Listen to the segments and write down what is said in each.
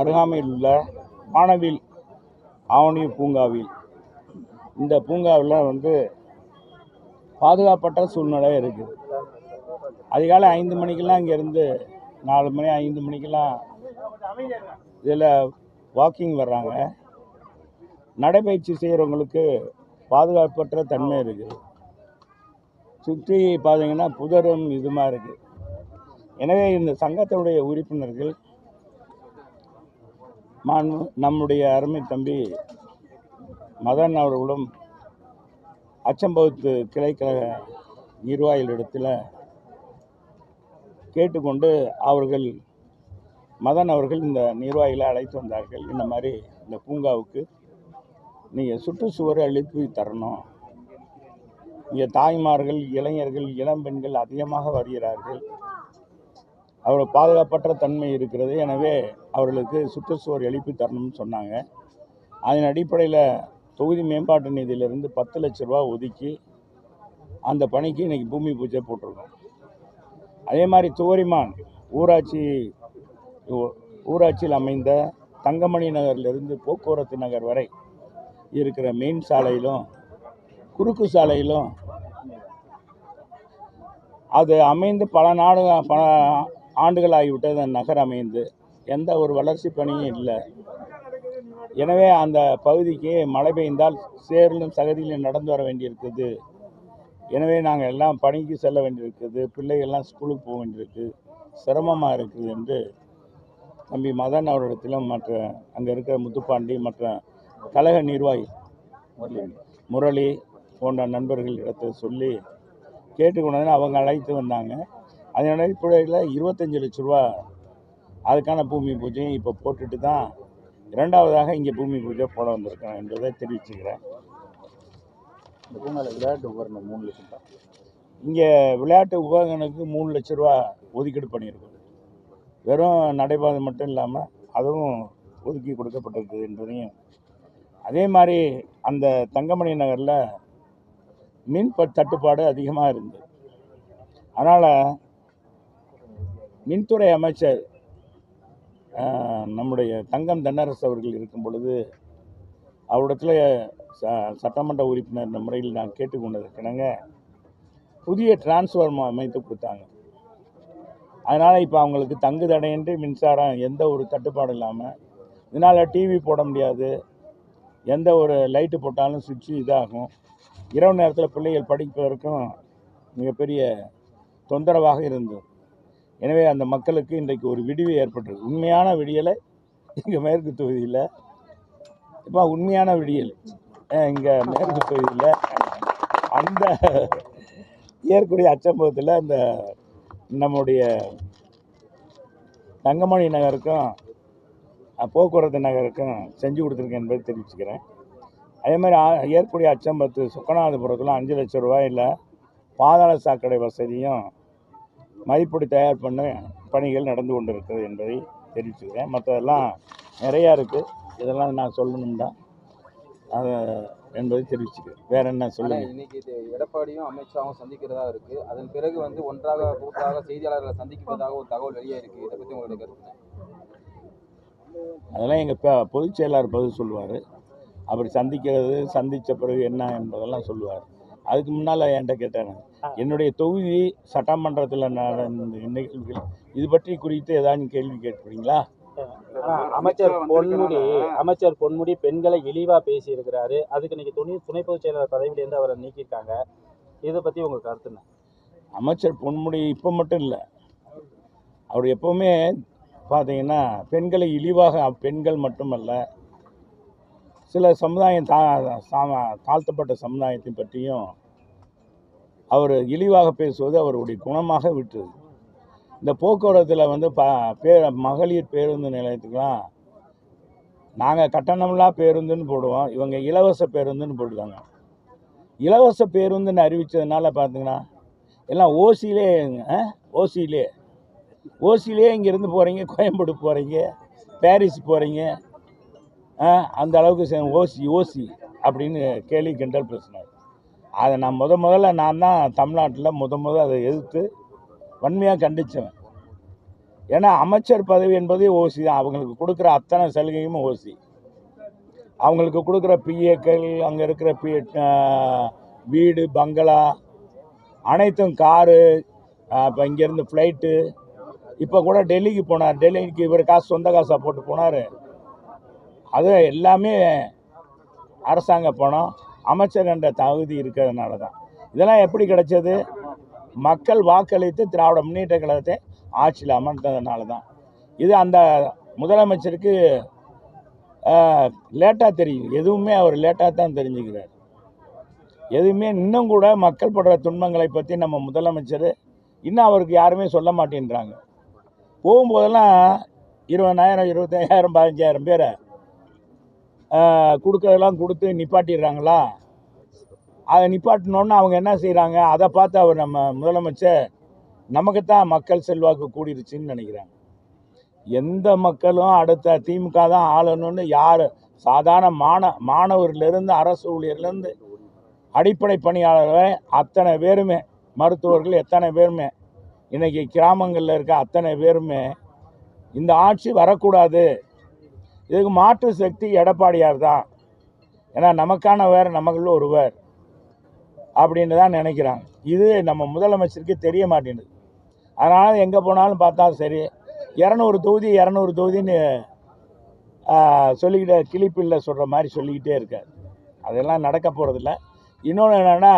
அருகாமையில் உள்ள வானவில் ஆவணி பூங்காவில். இந்த பூங்காவில் வந்து பாதுகாப்பற்ற சூழ்நிலை இருக்குது அதிகாலை ஐந்து மணிக்கெல்லாம் இங்கேருந்து நாலு மணி ஐந்து மணிக்கெல்லாம் இதில் வாக்கிங் வர்றாங்க. நடைபயிற்சி செய்கிறவங்களுக்கு பாதுகாப்பற்ற தன்மை இருக்குது சுற்றி பார்த்தீங்கன்னா புதரும் இதுமாக இருக்குது எனவே இந்த சங்கத்தினுடைய உறுப்பினர்கள் மாண்பு நம்முடைய அருமை தம்பி மதன் அவர்களும் அச்சம்பவத்து கிளைக்கழக நிர்வாகிகளிடத்தில் கேட்டுக்கொண்டு அவர்கள் மதன் அவர்கள் இந்த நிர்வாகிகளை அழைத்து வந்தார்கள். இந்த மாதிரி இந்த பூங்காவுக்கு நீங்கள் சுற்றுச்சுவரை அழித்து தரணும். இங்கே தாய்மார்கள் இளைஞர்கள் இளம்பெண்கள் அதிகமாக வருகிறார்கள். அவர் பாதுகாப்பற்ற தன்மை இருக்கிறது. எனவே அவர்களுக்கு சுற்றுச்சுவர் எழுப்பி தரணும்னு சொன்னாங்க. அதன் அடிப்படையில் தொகுதி மேம்பாட்டு நிதியிலிருந்து பத்து லட்ச ரூபா ஒதுக்கி அந்த பணிக்கு இன்றைக்கி பூமி பூஜை போட்டிருக்கோம். அதே மாதிரி துவரிமான் ஊராட்சி ஊராட்சியில் அமைந்த தங்கமணி நகர்லேருந்து போக்குவரத்து நகர் வரை இருக்கிற மெயின் சாலையிலும் குறுக்கு சாலையிலும் அது அமைந்து பல நாடு பல ஆண்டுகள் ஆகிவிட்டது அந்த நகர் அமைந்து. எந்த ஒரு வளர்ச்சி பணியும் இல்லை. எனவே அந்த பகுதிக்கு மழை பெய்ந்தால் சேரிலும் சகதியிலும் நடந்து வர வேண்டியிருக்குது. எனவே நாங்கள் எல்லாம் பணிக்கு செல்ல வேண்டியிருக்குது. பிள்ளைகள்லாம் ஸ்கூலுக்கு போக வேண்டியிருக்கு. சிரமமாக இருக்குது என்று தம்பி மதன் அவரிடத்திலும் மற்ற அங்கே இருக்கிற முத்துப்பாண்டி மற்ற கழக நிர்வாகி முரளி போன்ற நண்பர்கள் இடத்தை சொல்லி கேட்டுக்கொண்டதுன்னு அவங்க அழைத்து வந்தாங்க. அதன் அடிப்படையில் இருபத்தஞ்சி லட்ச ரூபா அதுக்கான பூமி பூஜையும் இப்போ போட்டுட்டு தான் இரண்டாவதாக இங்கே பூமி பூஜை போட வந்திருக்கேன் என்பதை தெரிவிச்சுக்கிறேன். இந்த பூங்காவில் விளையாட்டு உபகரணம் மூணு லட்சம் தான் இங்கே விளையாட்டு உபகரணத்துக்கு மூணு லட்ச ரூபா ஒதுக்கீடு பண்ணியிருக்கோம். வெறும் நடைபாதை மட்டும் இல்லாமல் அதுவும் ஒதுக்கி கொடுக்கப்பட்டிருக்குது என்பதையும். அதே மாதிரி அந்த தங்கமணி நகரில் மின் தட்டுப்பாடு அதிகமாக இருந்தது அதனால் மின்துறை அமைச்சர் நம்முடைய தங்கம் தென்னரசு அவர்கள் இருக்கும் பொழுது அவரிடத்துல ச சட்டமன்ற உறுப்பினர் இந்த முறையில் நான் கேட்டுக்கொண்டதற்கிணங்க புதிய டிரான்ஸ்ஃபார்மர் அமைத்து கொடுத்தாங்க. அதனால் இப்போ அவங்களுக்கு தங்கு தடையின்றி மின்சாரம் எந்த ஒரு தட்டுப்பாடும் இல்லாமல் இதனால் டிவி போட முடியாது எந்த ஒரு லைட்டு போட்டாலும் சுவிட்சு இதாகும். இரவு நேரத்தில் பிள்ளைகள் படிப்பதற்கும் மிகப்பெரிய தொந்தரவாக இருந்தது. எனவே அந்த மக்களுக்கு இன்றைக்கு ஒரு விடிவு ஏற்பட்டிருக்கு. உண்மையான விடியலை இங்கே மேற்கு தொகுதியில் இப்போ உண்மையான விடியல். இங்கே மேற்கு தொகுதியில் அந்த ஏற்கக்கூடிய அச்சம்பவத்தில் அந்த நம்முடைய தங்கமணி நகருக்கும் போக்குவரத்து நகருக்கும் செஞ்சு கொடுத்துருக்கேன் என்பதை தெரிவிச்சுக்கிறேன். அதே மாதிரி ஆ- அச்சம்பத்து சுக்கநாதபுரத்தில் அஞ்சு லட்சம் ரூபாயில் பாதாள சாக்கடை வசதியும் மதிப்பீடு தயார் பண்ண பணிகள் நடந்து கொண்டிருக்கிறது என்பதை தெரிவிச்சுக்கிறேன். மற்றதெல்லாம் நிறையா இருக்குது இதெல்லாம் நான் சொல்லணும்னா அதை என்பதை தெரிவிச்சுக்கிறேன். வேற என்ன ஆனா சொல்லுங்கள் இன்னைக்கு எடப்பாடியும் அமித்ஷாவும் சந்திக்கிறதா இருக்கு. அதன் பிறகு வந்து ஒன்றாக கூட்டாக செய்தியாளர்களை சந்திக்கிறதாக ஒரு தகவல் வெளியே இருக்கு இதை பத்தி உங்களுக்கு கருத்து? அதெல்லாம் எங்கள் பொதுச் செயலாளர் பதில் சொல்லுவார். அப்படி சந்திக்கிறது சந்தித்த பிறகு என்ன என்பதெல்லாம் சொல்லுவார். அதுக்கு முன்னால் என்கிட்ட கேட்டாங்க என்னுடைய தொகுதி சட்டமன்றத்தில் நடந்த நிகழ்வுகள் இது பற்றி குறித்து ஏதாவது கேள்வி கேட்பீங்களா? அமைச்சர் பொன்முடி அமைச்சர் பொன்முடி பெண்களை இழிவா பேசி இருக்கிறாரு அதுக்கு இன்னைக்கு துணை துணை பொதுச் செயலாளர் பதவியிலேருந்து அவரை நீக்கியிருக்காங்க. இதை பத்தி உங்க கருத்து என்ன? அமைச்சர் பொன்முடி இப்போ மட்டும் இல்லை. அவர் எப்போவுமே பார்த்தீங்கன்னா பெண்களை இழிவாக பெண்கள் மட்டுமல்ல சில சமுதாயம் தா சா- தாழ்த்தப்பட்ட சமுதாயத்தை பற்றியும் அவர் இழிவாக பேசுவது அவருடைய குணமாக விட்டது. இந்த போக்குவரத்தில் வந்து ப பே மகளிர் பேருந்து நிலையத்துக்கெலாம் நாங்கள் கட்டணம்லாம் பேருந்துன்னு போடுவோம் இவங்க இலவச பேருந்துன்னு போடுவாங்க இலவச பேருந்துன்னு அறிவித்ததுனால பார்த்தீங்கன்னா எல்லாம் ஓசியிலே ஓசியிலே ஓசியிலே இங்கேருந்து போகிறீங்க கோயம்பேடு போகிறீங்க பாரிஸ் போகிறீங்க அந்த அளவுக்கு ஓசி ஓசி அப்படின்னு கேலி கிண்டல் பேசினார். அதை நான் முத முதல்ல நான் தான் தமிழ்நாட்டில் முத முத அதை எதிர்த்து வன்மையாக கண்டித்தவன் ஏன்னா அமைச்சர் பதவி என்பதே ஓசி தான். அவங்களுக்கு கொடுக்குற அத்தனை சலுகையும் ஓசி. அவங்களுக்கு கொடுக்குற பிஏக்கள் அங்கே இருக்கிற பி வீடு பங்களா அனைத்தும் காரு இப்போ இங்கேருந்து ஃப்ளைட்டு இப்போ கூட டெல்லிக்கு போனார். டெல்லிக்கு இவர் காசு சொந்த காசாக போட்டு போனார். அது எல்லாமே அரசாங்க பணம் அமைச்சர் என்ற தகுதி இருக்கிறதுனால தான். இதெல்லாம் எப்படி கிடைச்சது? மக்கள் வாக்களித்து திராவிட முன்னேற்ற கழகத்தை ஆட்சியில் அமர்ந்ததுனால தான். இது அந்த முதலமைச்சருக்கு லேட்டாக தெரியும். எதுவுமே அவர் லேட்டாக தான் தெரிஞ்சுக்கிறார். எதுவுமே இன்னும் கூட மக்கள் படுற துன்பங்களை பற்றி நம்ம முதலமைச்சர் இன்னும் அவருக்கு யாருமே சொல்ல மாட்டேன்றாங்க. போகும்போதெல்லாம் இருபதாயிரம் இருபத்தையாயிரம் பதினஞ்சாயிரம் பேரை கொடுக்கறதெல்லாம் கொடுத்து நிப்பாட்டிடுறாங்களா? அதை நிப்பாட்டினோன்னு அவங்க என்ன செய்கிறாங்க அதை பார்த்து அவர் நம்ம முதலமைச்சர் நமக்கு தான் மக்கள் செல்வாக்கு கூடிருச்சுன்னு நினைக்கிறாங்க. எந்த மக்களும் அடுத்த திமுக தான் ஆளணும்னு யார் சாதாரண மாண மாணவர்லேருந்து அரசு ஊழியர்லேருந்து அடிப்படை பணியாளர் அத்தனை பேருமே மருத்துவர்கள் எத்தனை பேருமே இன்றைக்கி கிராமங்களில் இருக்க அத்தனை பேருமே இந்த ஆட்சி வரக்கூடாது. இதுக்கு மாற்று சக்தி எடப்பாடியார் தான். ஏன்னா நமக்கானவர் நமக்குள்ள ஒருவர் அப்படின்னு தான் நினைக்கிறாங்க. இது நம்ம முதலமைச்சருக்கு தெரிய மாட்டேங்குது. அதனால் எங்கே போனாலும் பார்த்தா சரி இரநூறு தொகுதி இரநூறு தொகுதின்னு ஆஹ், சொல்லிக்கிட்டே கிளிப்பில்ல சொல்கிற மாதிரி சொல்லிக்கிட்டே இருக்கார். அதெல்லாம் நடக்க போகிறதில்ல இன்னொன்று என்னென்னா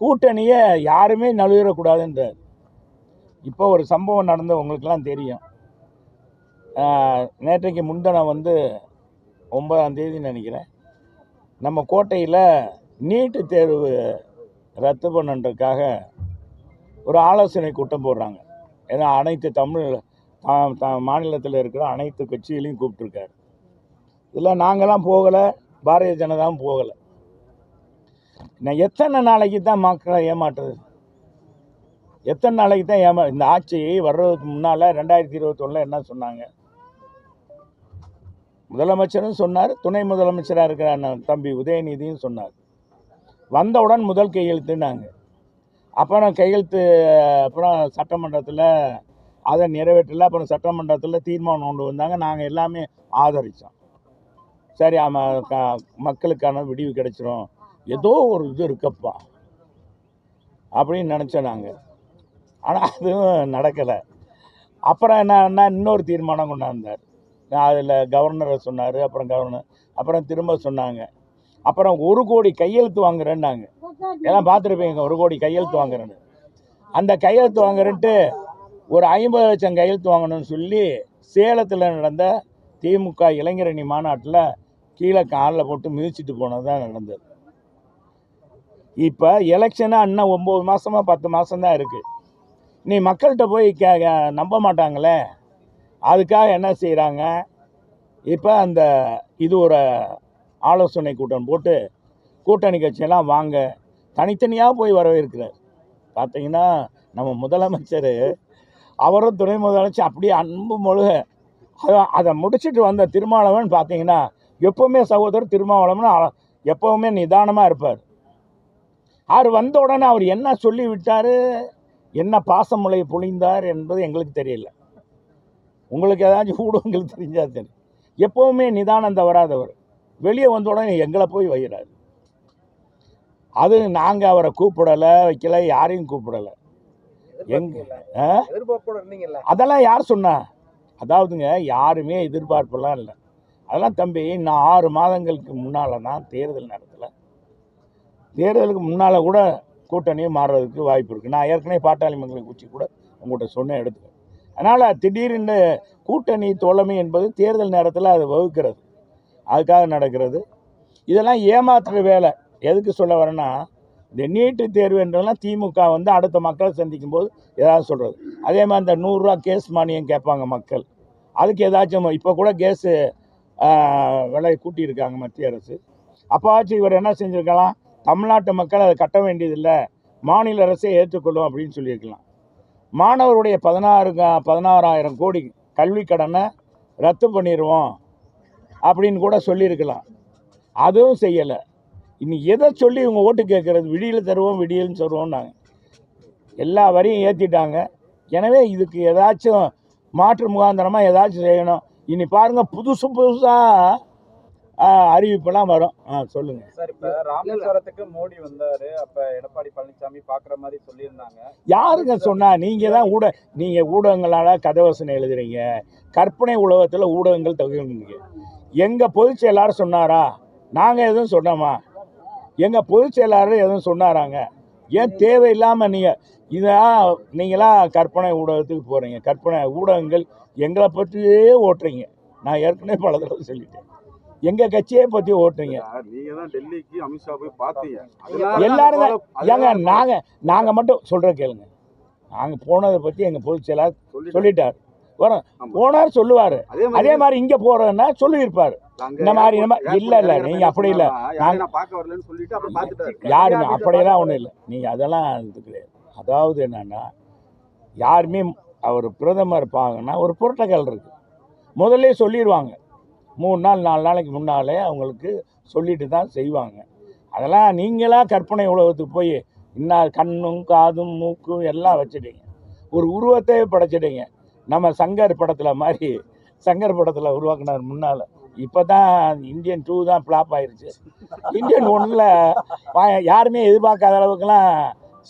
கூட்டணியை யாருமே நழுவிடக்கூடாதுன்றார். இப்போ ஒரு சம்பவம் நடந்த உங்களுக்கெல்லாம் தெரியும். நேற்றைக்கு முன்தினம் வந்து ஒன்பதாம் தேதி நினைக்கிறேன். நம்ம கோட்டையில் நீட்டு தேர்வு ரத்து பண்ணன்றதுக்காக ஒரு ஆலோசனை கூட்டம் போடுறாங்க. ஏன்னா அனைத்து தமிழ் த- த- மாநிலத்தில் இருக்கிற அனைத்து கட்சிகளையும் கூப்பிட்ருக்காரு இதில் நாங்களாம் போகலை பாரதிய ஜனதாவும் போகலை. நான் எத்தனை நாளைக்கு தான் மக்களை ஏமாற்றுறது? எத்தனை நாளைக்கு தான் ஏமா இந்த ஆட்சி வர்றதுக்கு முன்னால் ரெண்டாயிரத்தி இருபத்தொன்னில் என்ன சொன்னாங்க? முதலமைச்சரும் சொன்னார் துணை முதலமைச்சராக இருக்கிற அண்ணன் தம்பி உதயநிதியும் சொன்னார். வந்தவுடன் முதல் கையெழுத்துனாங்க அப்புறம் கையெழுத்து அப்புறம் சட்டமன்றத்தில் அதை நிறைவேற்றல அப்புறம் சட்டமன்றத்தில் தீர்மானம் கொண்டு வந்தாங்க. நாங்கள் எல்லாமே ஆதரித்தோம் சரி ஆமாம் க மக்களுக்கான விடிவு கிடைச்சிரும். ஏதோ ஒரு இது இருக்கப்பா. அப்படின்னு நினச்சோம் நாங்கள் ஆனால் அதுவும் நடக்கலை. அப்புறம் என்னன்னா இன்னொரு தீர்மானம் கொண்டாந்தார். அதில் கவர்னரை சொன்னார் அப்புறம் கவர்னர் அப்புறம் திரும்ப சொன்னாங்க. அப்புறம் ஒரு கோடி கையெழுத்து வாங்குறேன்னாங்க. எல்லாம் பார்த்துருப்பீங்க ஒரு கோடி கையெழுத்து வாங்குறேன்னு. அந்த கையெழுத்து வாங்குறேன்ட்டு ஒரு ஐம்பது லட்சம் கையெழுத்து வாங்கணும்னு சொல்லி சேலத்தில் நடந்த திமுக இளைஞரணி மாநாட்டில் கீழே காலில் போட்டு மிதிச்சிட்டு போனது தான் நடந்தது. இப்போ எலெக்ஷனாக இன்னும் ஒம்பது மாதமாக பத்து மாதம் தான் இருக்குது நீ மக்கள்கிட்ட போய் கே- நம்ப மாட்டாங்களே? அதுக்காக என்ன செய்கிறாங்க இப்போ அந்த இது ஒரு ஆலோசனை கூட்டம் போட்டு கூட்டணி கட்சியெல்லாம் வாங்க தனித்தனியாக போய் வரவேற்கிறார். பார்த்தீங்கன்னா நம்ம முதலமைச்சர் அவரும் துணை முதலமைச்சர் அப்படியே அன்பு மொழுக. அதை அதை முடிச்சிட்டு வந்த திருமாவளவன் பார்த்தீங்கன்னா எப்போவுமே சகோதரர் திருமாவளவன் எப்போவுமே நிதானமாக இருப்பார். அவர் வந்த உடனே அவர் என்ன சொல்லி விட்டார் என்ன பாசமுலை பொழிந்தார் என்பது எங்களுக்கு தெரியல. உங்களுக்கு ஏதாச்சும் ஊடகங்கள் தெரிஞ்சா தெரியும் எப்போவுமே நிதானம் தவறாதவர். வெளியே வந்த உடனே எங்களை போய் வைகிறார் அது நாங்கள் அவரை கூப்பிடலை வைக்கல யாரையும் கூப்பிடலை. எங்க அதெல்லாம் யார் சொன்னா? அதாவதுங்க யாருமே எதிர்பார்ப்பெல்லாம் இல்லை. அதெல்லாம் தம்பி நான் ஆறு மாதங்களுக்கு முன்னால் தான் தேர்தல் நடத்தலை. தேர்தலுக்கு முன்னால் கூட கூட்டணியே மாறுறதுக்கு வாய்ப்பு இருக்குது நான் ஏற்கனவே பாட்டாளி மக்கள் கட்சி கூட உங்கள்கிட்ட சொன்னேன் எடுத்து அதனால் திடீர்னு கூட்டணி தோழமை என்பது தேர்தல் நேரத்தில் அது வகுக்கிறது. அதுக்காக நடக்கிறது. இதெல்லாம் ஏமாத்துற வேலை. எதுக்கு சொல்ல வரேன்னா இந்த நீட்டு தேர்வு என்றெல்லாம் திமுக வந்து அடுத்த மக்களை சந்திக்கும் போது ஏதாவது சொல்கிறது அதே மாதிரி இந்த நூறுரூவா கேஸ் மானியம் கேட்பாங்க மக்கள். அதுக்கு ஏதாச்சும் இப்போ கூட கேஸு விலை கூட்டியிருக்காங்க மத்திய அரசு. அப்போவாச்சும் இவர் என்ன செஞ்சுருக்கலாம்? தமிழ்நாட்டு மக்கள் அதை கட்ட வேண்டியதில்லை. மாநில அரசே ஏற்றுக்கொள்ளும் அப்படின்னு சொல்லியிருக்கலாம். மாணவருடைய பதினாறு பதினாறாயிரம் கோடி கல்வி கடனை ரத்து பண்ணிடுவோம் அப்படின்னு கூட சொல்லியிருக்கலாம். அதுவும் செய்யலை. இனி எதை சொல்லி இவங்க ஓட்டு கேட்குறது? விடியில் தருவோம் விடியல்னு சொல்லுவோம்னாங்க. எல்லா வரியும் ஏற்றிட்டாங்க எனவே இதுக்கு ஏதாச்சும் மாற்று முகாந்திரமாக ஏதாச்சும் செய்யணும். இனி பாருங்கள் புதுசு புதுசாக அறிவிப்பெல்லாம் வரும். ஆ சொல்லுங்கள் சார் இப்ப ராமேஸ்வரத்துக்கு மோடி வந்தாரு. அப்ப எடப்பாடி பழனிசாமி பாக்குற மாதிரி சொல்லியிருந்தாங்க. யாருங்க சொன்னா நீங்கள் தான் ஊட நீங்கள் ஊடகங்களால் கதவசனம் எழுதுறீங்க. கற்பனை உலகத்தில் ஊடகங்கள் தகுந்தீங்க. எங்கள் பொதுச் செயலாளர் சொன்னாரா? நாங்கள் எதுவும் சொன்னோமா? எங்கள் பொதுச் செயலாளர் எதுவும் சொன்னாராங்க? ஏன் தேவையில்லாமல் நீங்கள் இதான் நீங்களாம் கற்பனை ஊடகத்துக்கு போகிறீங்க கற்பனை ஊடகங்கள் எங்களை பற்றியே ஓட்டுறீங்க. நான் ஏற்கனவே பல தடவை சொல்லிட்டேன். எங்கள் கட்சியை பற்றி ஓட்டுறீங்க? நீங்க தான் டெல்லிக்கு அமித்ஷா போய் பார்த்தீங்க. எல்லாரும். ஏங்க அதனால நாங்கள் நாங்கள் மட்டும் சொல்கிற கேளுங்க. நாங்கள் போனதை பற்றி எங்கள் பொதுச் செயலாளர் சொல்லிட்டாரு. வரோம். போனார் சொல்லுவார். அதே மாதிரி இங்கே போகிறதுனா சொல்லியிருப்பார். இந்த மாதிரி நம்ம- airport- இல்ல, இல்ல, நீங்க அப்படி இல்ல. யாருமே அப்படியெல்லாம் ஒன்றும் இல்லை. நீங்கள் அதெல்லாம் இது கிடையாது. அதாவது என்னன்னா யாருமே அவர் பிரதமர் பார்க்கணும்னா ஒரு புரோட்டோக்கால் இருக்கு. முதல்ல சொல்லிடுவாங்க மூணு நாள் நாலு நாளைக்கு முன்னாலே அவங்களுக்கு சொல்லிட்டு தான் செய்வாங்க. அதெல்லாம் நீங்களாக கற்பனை உலகத்துக்கு போய் இன்னும் கண்ணும் காதும் மூக்கும் எல்லாம் வச்சுட்டீங்க. ஒரு உருவத்தை படைச்சிட்டீங்க. நம்ம சங்கர் படத்தில் மாதிரி சங்கர் படத்தில் உருவாக்குனார் முன்னால். இப்போ தான் இந்தியன் டூ தான் ஃப்ளாப் ஆயிடுச்சு இந்தியன் ஒன்றில் யாருமே எதிர்பார்க்காத அளவுக்குலாம்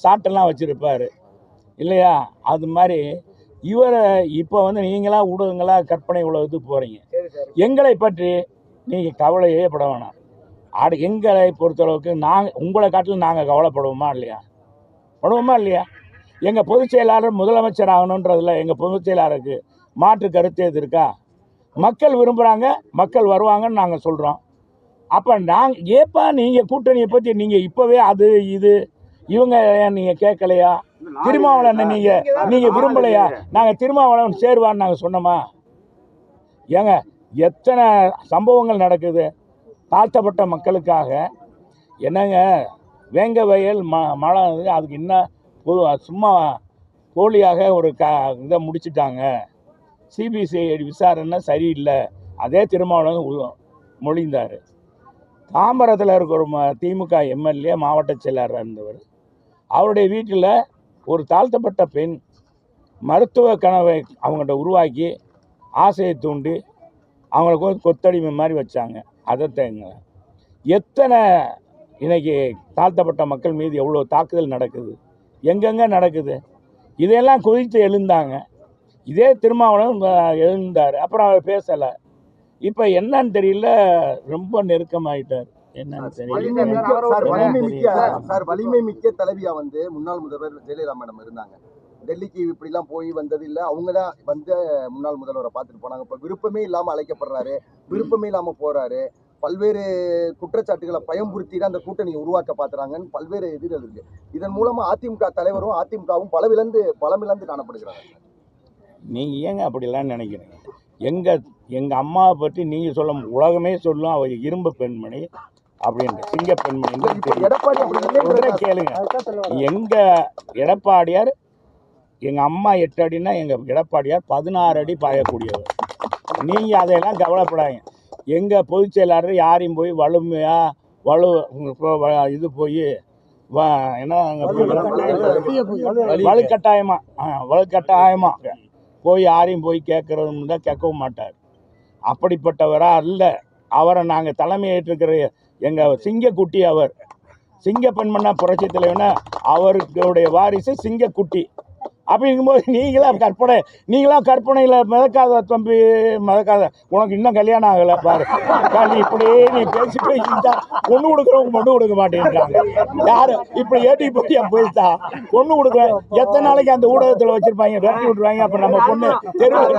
சாட்டெல்லாம் வச்சுருப்பார். இல்லையா? அது மாதிரி இவரை இப்போ வந்து நீங்களா ஊடகங்களாக கற்பனை உலகத்துக்கு போகிறீங்க எங்களை பற்றி நீங்கள் கவலையே பட வேணாம். ஆடு எங்களை பொறுத்தளவுக்கு நாங்கள் உங்களை காட்டிலும் நாங்கள் கவலைப்படுவோமா இல்லையா? படுவோமா இல்லையா? எங்கள் பொதுச் செயலாளர் முதலமைச்சர் ஆகணுன்றதுல எங்கள் பொதுச் செயலாளருக்கு மாற்று கருத்து எது இருக்கா? மக்கள் விரும்புகிறாங்க மக்கள் வருவாங்கன்னு நாங்கள் சொல்கிறோம் அப்போ நாங்கள் ஏப்பா நீங்கள் கூட்டணியை பற்றி நீங்கள் இப்போவே அது இது இவங்க நீங்கள் கேட்கலையா? திருமாவளவனை நீங்கள் நீங்கள் விரும்பலையா? நாங்கள் திருமாவளவன் சேருவான்னு நாங்கள் சொன்னோமா? ஏங்க எத்தனை சம்பவங்கள் நடக்குது? தாழ்த்தப்பட்ட மக்களுக்காக. என்னங்க? வேங்க வயல் ம மழை அதுக்கு இன்னும் சும்மா போலியாக ஒரு க இதை முடிச்சிட்டாங்க. சிபிசிஐடி விசாரணை சரியில்லை. அதே திருமாவளவன் மொழிந்தார். தாம்பரத்தில் இருக்கிற ம- திமுக எம்எல்ஏ மாவட்ட செயலாளராக இருந்தவர். அவருடைய வீட்டில் ஒரு தாழ்த்தப்பட்ட பெண் மருத்துவ கனவை அவங்கள்ட்ட உருவாக்கி ஆசையை தூண்டி அவங்களுக்கு கொத்தடிமை மாதிரி வச்சாங்க. அதை தேங்க எத்தனை இன்னைக்கு தாழ்த்தப்பட்ட மக்கள் மீது எவ்வளோ தாக்குதல் நடக்குது? எங்கெங்கே நடக்குது? இதையெல்லாம் குறித்து எழுந்தாங்க. இதே திருமாவளவன் எழுந்தார். அப்புறம் அவர் பேசலை. இப்போ என்னன்னு தெரியல. ரொம்ப நெருக்கமாயிட்டார். என்னன்னு தெரியல. வலிமை மிக்க தெரியல. சார் வலிமை மிக்க தலைவியா வந்து முன்னாள் முதல்வர் ஜெயலலிதா மேடம் இருந்தாங்க. டெல்லிக்கு இப்படிலாம் போய் வந்தது இல்ல அவங்க தான் வந்து முன்னாள் முதல்வரை பார்த்துட்டு போனாங்க. இப்ப விருப்பமே இல்லாம அழைக்கப்படுறாரு. விருப்பமே இல்லாம போறாரு. பல்வேறு குற்றச்சாட்டுகளை பயம்புறுத்தி தான் அந்த கூட்டணியை உருவாக்க பாத்துறாங்கன்னு பல்வேறு எதிர்கள் இருக்கு. இதன் மூலமா அதிமுக தலைவரும் அதிமுகவும் பலவிழந்து பலமிழந்து காணப்படுகிறாங்க. நீங்கள் ஏங்க அப்படிலாம் நினைக்கிறீங்க? எங்கள் எங்கள் அம்மாவை பற்றி நீங்கள் சொல்ல உலகமே சொல்லும் அவ இரும்பு பெண்மணி அப்படின்ற சிங்க பெண்மணி கேளுங்க. எங்கள் எடப்பாடியார் எங்கள் அம்மா எட்டு அடின்னா எங்கள் எடப்பாடியார் பதினாறு அடி பாயக்கூடியவர். நீங்கள் அதையெல்லாம் கவலைப்படாதீங்க. எங்கள் பொதுச் செயலாளர் யாரையும் போய் வலுமையாக வலு இது போய் வ என்ன வலுக்கட்டாயமா? ஆ வலுக்கட்டாயமா. போய் யாரையும் போய் கேட்கறதும் தான் கேட்கவும் மாட்டார். அப்படிப்பட்டவரா அல்ல. அவரை நாங்கள் தலைமை ஏற்றுக்கிற எங்கள் சிங்கக்குட்டி அவர். சிங்க புரட்சி தலைவனா அவருடைய வாரிசு சிங்கக்குட்டி. அப்படிங்கும்போது நீங்களாம் கற்பனை நீங்களாம் கற்பனையில் மிதக்காத தம்பி மிதக்காத உனக்கு இன்னும் கல்யாணம் ஆகலை பாரு. நீ இப்படியே நீ பேசி பேசிட்டா பொண்ணு கொடுக்குறவங்க பொண்ணு கொடுக்க மாட்டேங்கிறாங்க யாரு? இப்படி ஏட்டி போய் போயிட்டா? பொண்ணு கொடுக்க எத்தனை நாளைக்கு அந்த ஊடகத்தில் வச்சிருப்பாங்க? விரட்டி விட்டுருவாங்க. அப்போ நம்ம பொண்ணு தெருவில்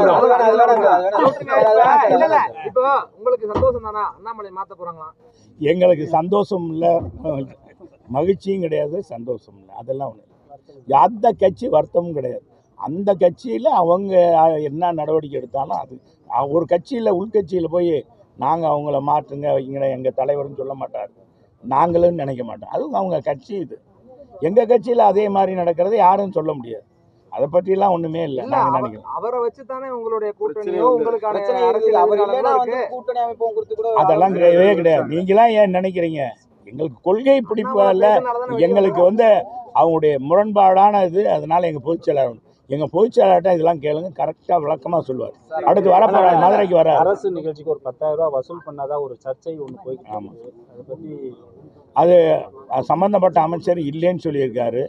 இப்போ உங்களுக்கு சந்தோஷம் தானா? அண்ணாமலை மாத்த போறாங்களா? எங்களுக்கு சந்தோஷம் இல்லை. மகிழ்ச்சியும் கிடையாது சந்தோஷம் இல்லை. அதெல்லாம் ஒன்று அந்த கட்சி வருத்தமும் கிடையாது. அந்த கட்சியில் அவங்க என்ன நடவடிக்கை எடுத்தாலும் அது. ஒரு கட்சியில் உள்கட்சியில் போய் நாங்கள் அவங்கள மாற்றுங்க வைங்க எங்கள் தலைவர்னு சொல்ல மாட்டார். நாங்களும் நினைக்க மாட்டோம். அதுவும் அவங்க கட்சி இது. எங்கள் கட்சியில் அதே மாதிரி நடக்கிறது யாரும் சொல்ல முடியாது. அதை பற்றிலாம் ஒன்றுமே இல்லை. நாங்கள் நினைக்கிறோம். அவரை வச்சு தானே உங்களுடைய கூட்டணியோ. உங்களுக்கான அரசியல் அவர் இல்லைன்னா எதிர்காலமும் வந்து இருக்கு. கூட்டணி அமைப்பும் குறித்து கூட அதெல்லாம் கிடையவே கிடையாது. நீங்களாம் ஏன் நினைக்கிறீங்க? எங்களுக்கு கொள்கை பிடிப்பு அண்ணாமலை அல்ல. பேசுனதால தானே வெளிய எங்களுக்கு. வந்து அவங்களுடைய முரண்பாடான இது. அதனால எங்கள் பொதுச் செயலாளர் எங்கள் பொதுச்செயலாளர்கிட்ட இதெல்லாம் கேளுங்க. கரெக்டாக விளக்கமாக சொல்லுவார். அடுத்து வரப்போற மதுரைக்கு வர அரசு நிகழ்ச்சிக்கு ஒரு பத்தாயிரம் ரூபாய் வசூல் பண்ணாதா ஒரு சர்ச்சை ஒன்று போய்கிட்டு ஆமா. இருக்கு. அதை பத்தி அது சம்பந்தப்பட்ட அமைச்சர் இல்லைன்னு சொல்லியிருக்காரு.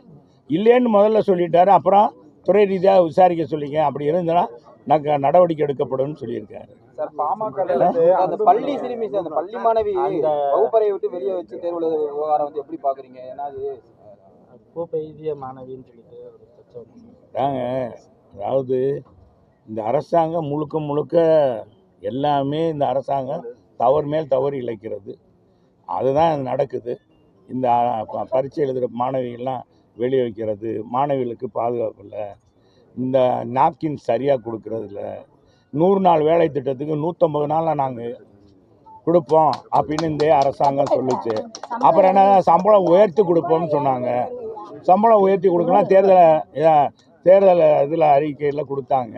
இல்லைன்னு முதல்ல சொல்லிட்டாரு. அப்புறம் துறை ரீதியாக விசாரிக்க சொல்லிங்க. அப்படி இருந்ததுன்னா நாங்கள் நடவடிக்கை எடுக்கப்படும்னு சொல்லியிருக்காரு. சார் பாமக அந்த பள்ளி சிறுமி சார் அந்த பள்ளி மாணவி வகுப்பறையை விட்டு வெளியே வச்சு தேர்வு விவகாரம் வந்து எப்படி பாக்குறீங்க? ஏன்னா அது கோப்பெய்திய மாணவின்னு சொல்லிட்டு. தாங்க அதாவது இந்த அரசாங்கம் முழுக்க முழுக்க எல்லாமே இந்த அரசாங்கம் தவறு மேல் தவறு இழைக்கிறது. அதுதான் நடக்குது. இந்த பரீட்சை எழுதுகிற மாணவிகள்லாம் வெளியே வைக்கிறது. மாணவிகளுக்கு பாதுகாப்பு இல்லை. இந்த நாப்கின் சரியாக கொடுக்கறது இல்ல நூறு நாள் வேலை திட்டத்துக்கு நூற்றம்பது நாளில் நாங்கள் கொடுப்போம் அப்படின்னு இந்த அரசாங்கம் சொல்லுச்சு. அப்புறம் என்ன சம்பளம் உயர்த்தி கொடுப்போம்னு சொன்னாங்க. சம்பளம் உயர்த்தி கொடுக்கலாம் தேர்தலை தேர்தல் இதில் அறிக்கையில் கொடுத்தாங்க.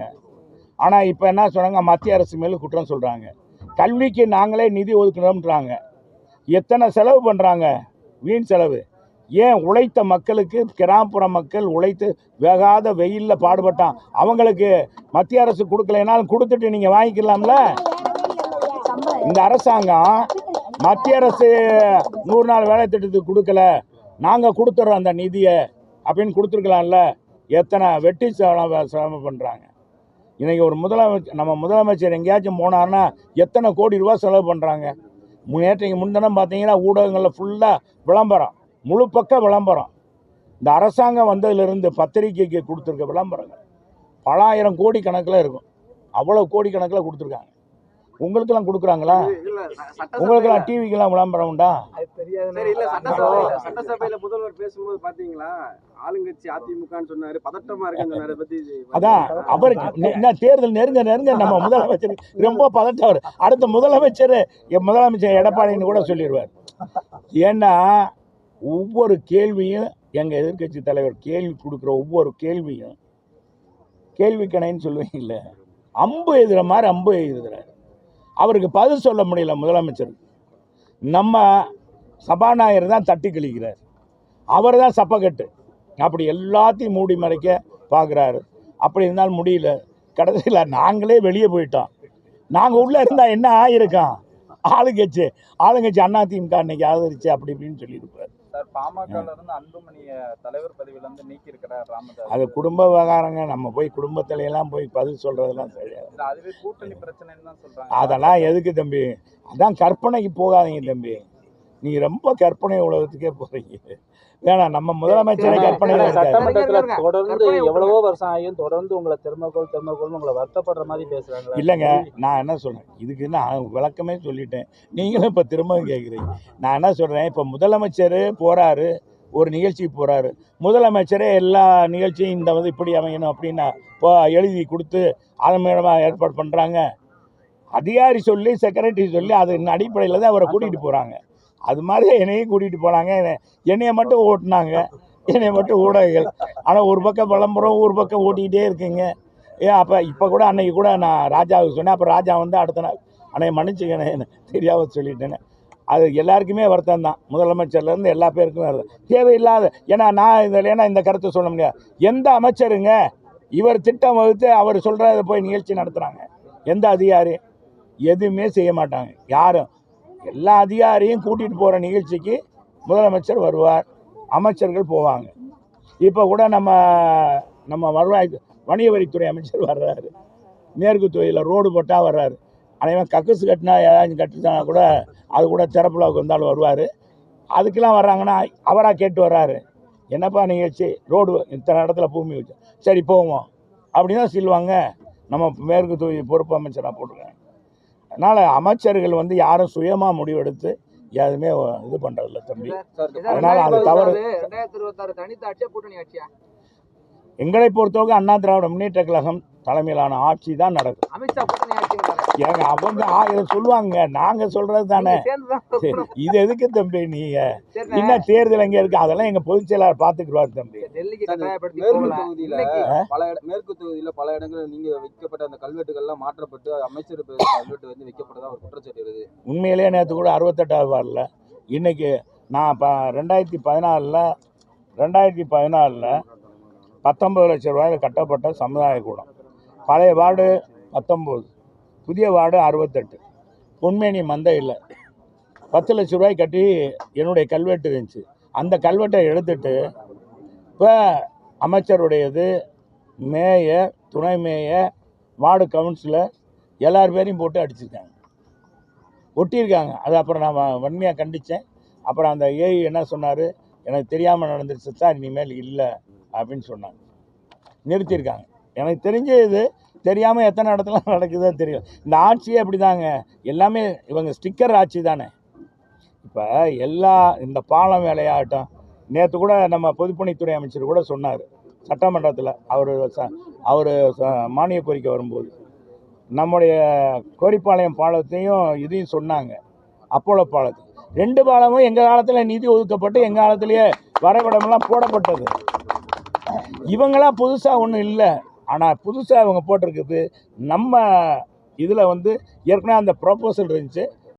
ஆனால் இப்போ என்ன சொன்னாங்க மத்திய அரசு மேலே குற்றம் சொல்கிறாங்க கல்விக்கு நாங்களே நிதி ஒதுக்கணும்ன்றாங்க. எத்தனை செலவு பண்ணுறாங்க வீண் செலவு. ஏன் உழைத்த மக்களுக்கு கிராமப்புற மக்கள் உழைத்து வேகாத வெயிலில் பாடுபட்டான்? அவங்களுக்கு மத்திய அரசு கொடுக்கலைனாலும் கொடுத்துட்டு நீங்கள் வாங்கிக்கலாம்ல? இந்த அரசாங்கம் மத்திய அரசு நூறு நாள் வேலை திட்டத்துக்கு கொடுக்கல. நாங்கள் கொடுத்துட்றோம் அந்த நிதியை. அப்படின்னு கொடுத்துருக்கலாம்ல. எத்தனை வெட்டி செலவு சிரமம் பண்ணுறாங்க இன்றைக்கி ஒரு முதலமைச்சர் நம்ம முதலமைச்சர் எங்கேயாச்சும் போனார்னா எத்தனை கோடி ரூபா செலவு பண்ணுறாங்க நேற்றைக்கு முன்தினம் பார்த்தீங்கன்னா ஊடகங்களில் ஃபுல்லாக விளம்பரம். முழு பக்க விளம்பரம். இந்த அரசாங்கம் வந்ததிலிருந்து பத்திரிக்கைக்கு கொடுத்துருக்க விளம்பரங்கள். பலாயிரம் கோடி கணக்கில் இருக்கும். அவ்வளோ கோடி கணக்கில் கொடுத்துருக்காங்க. உங்களுக்கெல்லாம் கொடுக்குறாங்களா? உங்களுக்கெல்லாம் டிவிக்கெல்லாம் விளம்பரம் உண்டா? சரி இல்ல சட்டசபையில சட்டசபையில முதல்வர் பேசும்போது பாத்தீங்களா? ஆளுங்கட்சி அதிமுகன்னு சொன்னாரு. பதட்டமா அதை பத்தி அதான் அவருக்கு என்ன தேர்தல் நெருங்க நெருங்க நம்ம முதலமைச்சர் ரொம்ப பதட்டவர். அடுத்த முதலமைச்சர் என் முதலமைச்சர் எடப்பாடின்னு கூட சொல்லிடுவார் ஏன்னா ஒவ்வொரு கேள்வியும் எங்கள் எதிர்க்கட்சி தலைவர் கேள்வி கொடுக்குற ஒவ்வொரு கேள்வியும் கேள்வி கணைன்னு சொல்லுவீங்கல்ல? அம்பு எழுதுகிற மாதிரி அம்பு எழுதுகிறார் அவருக்கு பதில் சொல்ல முடியல முதலமைச்சர். நம்ம சபாநாயகர் தான் தட்டி கழிக்கிறார். அவர் தான் சப்பக்கட்டு அப்படி எல்லாத்தையும் மூடி மறைக்க பார்க்குறாரு அப்படி இருந்தாலும் முடியல. கடைசியில் நாங்களே வெளியே போயிட்டோம். நாங்கள் உள்ளே இருந்தால் என்ன ஆயிருக்கோம்? ஆளுங்கட்சி ஆளுங்கட்சி அதிமுக அன்னைக்கு ஆதரிச்சு அப்படி இப்படின்னு சொல்லியிருப்பார். சார். பாமகல இருந்து அன்புமணிய தலைவர் பதவியில இருந்து நீக்கி இருக்கிறார் ராமதாஸ். அது குடும்ப விவகாரங்க. நம்ம போய் குடும்பத்துல எல்லாம் போய் பதில் சொல்கிறதெல்லாம் சரியாது அதுவே கூட்டணி பிரச்சனைன்னு தான் சொல்றாங்க. அதெல்லாம் எதுக்கு தம்பி? அதான் கற்பனைக்கு போகாதீங்க தம்பி. நீங்கள் ரொம்ப கற்பனை உலகத்துக்கே போகிறீங்க வேணாம் நம்ம முதலமைச்சரே இருக்காரு சட்டமன்றத்துல தொடர்ந்து எவ்வளவோ வருஷம் ஆகியும் தொடர்ந்து உங்களை திரும்பக்கோள் திரும்பக்கோள் உங்களை வருத்தப்படுற மாதிரி பேசுறாங்களே. இல்லைங்க நான் என்ன சொல்கிறேன் இதுக்கு நான் விளக்கமே சொல்லிட்டேன். நீங்களும் இப்போ திரும்பவும் கேட்குறீங்க நான் என்ன சொல்கிறேன் இப்போ முதலமைச்சர் போகிறாரு ஒரு நிகழ்ச்சிக்கு போகிறாரு முதலமைச்சரே எல்லா நிகழ்ச்சியும் இந்த வந்து இப்படி அமையணும் அப்படின்னு இப்போ எழுதி கொடுத்து அதன் மூலமாக ஏற்பாடு பண்ணுறாங்க அதிகாரி சொல்லி செக்ரட்டரி சொல்லி அதன் அடிப்படையில் தான் அவரை கூட்டிகிட்டு போகிறாங்க அது மாதிரி என்னையும் கூட்டிகிட்டு போனாங்க. என்னையை மட்டும் ஓட்டினாங்க. என்னையை மட்டும் ஊடகங்கள். ஆனால் ஒரு பக்கம் விளம்பரம் ஒரு பக்கம் ஓட்டிக்கிட்டே இருக்குங்க. ஏன் அப்போ இப்போ கூட அன்னைக்கு கூட நான் ராஜாவுக்கு சொன்னேன். அப்போ ராஜா வந்து அடுத்த நாள் அன்னையை மன்னிச்சுக்கண்ணே தெரியாமல் சொல்லிட்டேன்னு. அது எல்லாருக்குமே வருத்தம் தான். முதலமைச்சர்லேருந்து எல்லா பேருக்குமே வருது தேவையில்லாத ஏன்னா நான் இதில் ஏன்னா இந்த கருத்தை சொல்ல முடியாது. எந்த அமைச்சருங்க இவர் திட்டம் வகுத்து அவர் சொல்கிறத போய் நிகழ்ச்சி நடத்துகிறாங்க எந்த அதிகாரி எதுவுமே செய்ய மாட்டாங்க. யாரும். எல்லா அதிகாரியும் கூட்டிகிட்டு போகிற நிகழ்ச்சிக்கு முதலமைச்சர் வருவார். அமைச்சர்கள் போவாங்க. இப்போ கூட நம்ம நம்ம வருவாய் வணிக வரித்துறை அமைச்சர் வர்றாரு. மேற்கு தொழிலில் ரோடு போட்டால் வர்றாரு. அனைவன் கக்கசு கட்டினா ஏதாச்சும் கட்டுச்சானா கூட அது கூட திறப்புலாவுக்கு வந்தாலும் வருவார். அதுக்கெல்லாம் வர்றாங்கன்னா அவராக கேட்டு வர்றாரு. என்னப்பா நிகழ்ச்சி? ரோடு இத்தனை இடத்துல பூமி வச்சு. சரி போவோம். அப்படின்னு தான் சொல்லுவாங்க. நம்ம மேற்கு தொகுதி பொறுப்பு அமைச்சராக போட்டிருக்காங்க. அதனால் அமைச்சர்கள் வந்து யாரும் சுயமாக முடிவெடுத்து எதுவுமே இது பண்ணுறதில்ல தம்பி. அதனால அது தவறு. எங்களை பொறுத்தவரை அண்ணா திராவிட முன்னேற்ற கழகம் தலைமையிலான ஆட்சி தான் நடக்கும். ஏங்க அவங்க ஆயிரம் சொல்லுவாங்க. நாங்கள் சொல்கிறது தானே? சரி, இது எதுக்கு தம்பி நீங்க? இன்னும் தேர்தல் எங்கே இருக்கு? அதெல்லாம் எங்கள் பொதுச் செயலாளர் பார்த்துக்குருவார் தம்பி. மேற்கு. தொகுதியில பல இடங்களில் நீங்க வைக்கப்பட்ட அந்த கல்வெட்டுகள்லாம் மாற்றப்பட்டு அமைச்சர் கல்வெட்டு வந்து வைக்கப்பட்டதா ஒரு குற்றச்சாட்டு உண்மையிலேயே நேற்று கூட அறுபத்தெட்டாவது வாரில் இன்னைக்கு நான் இப்போ ரெண்டாயிரத்தி பதினாலில் ரெண்டாயிரத்தி பதினாலில் பத்தொம்பது லட்சம் ரூபாயில் கட்டப்பட்ட சமுதாய கூடம். பழைய வார்டு பத்தொம்போது புதிய வார்டு அறுபத்தெட்டு. பொன்மேனி மந்தை இல்லை. பத்து லட்ச ரூபாய் கட்டி என்னுடைய கல்வெட்டு இருந்துச்சு. அந்த கல்வெட்டை எடுத்துட்டு இப்போ அமைச்சருடையது மேயர் துணை மேயர் வார்டு கவுன்சிலர் எல்லார் பேரையும் போட்டு அடிச்சிருக்காங்க. ஒட்டியிருக்காங்க. அது அப்புறம் நான் வன்மையாக கண்டித்தேன் அப்புறம் அந்த ஏஐ என்ன சொன்னார்? எனக்கு தெரியாமல் நடந்துருச்சு சார் இனிமேல் இல்லை அப்படின்னு சொன்னாங்க. நிறுத்தியிருக்காங்க. எனக்கு தெரிஞ்ச இது தெரியாமல் எத்தனை இடத்துல நடக்குதோ தெரியும். இந்த ஆட்சியே அப்படி தாங்க எல்லாமே இவங்க ஸ்டிக்கர் ஆட்சி தானே. இப்போ எல்லா இந்த பாலம் வேலையாகட்டும் நேற்று கூட நம்ம பொதுப்பணித்துறை அமைச்சர் கூட சொன்னார். சட்டமன்றத்தில் அவர் அவர் மானிய கோரிக்கை வரும்போது. நம்முடைய கோரிப்பாளையம் பாலத்தையும் இதையும் சொன்னாங்க. அப்போலோ பாலத்தை. ரெண்டு பாலமும் எங்கள் காலத்தில் நிதி ஒதுக்கப்பட்டு எங்கள் காலத்திலேயே வரைபடமெல்லாம் போடப்பட்டது. இவங்களாம் புதுசாக ஒன்றும் இல்லை. ஆனால் புதுசாக அவங்க போட்டிருக்கிறது நம்ம இதில் வந்து ஏற்கனவே அந்த ப்ரொபோசல் இருந்துச்சு.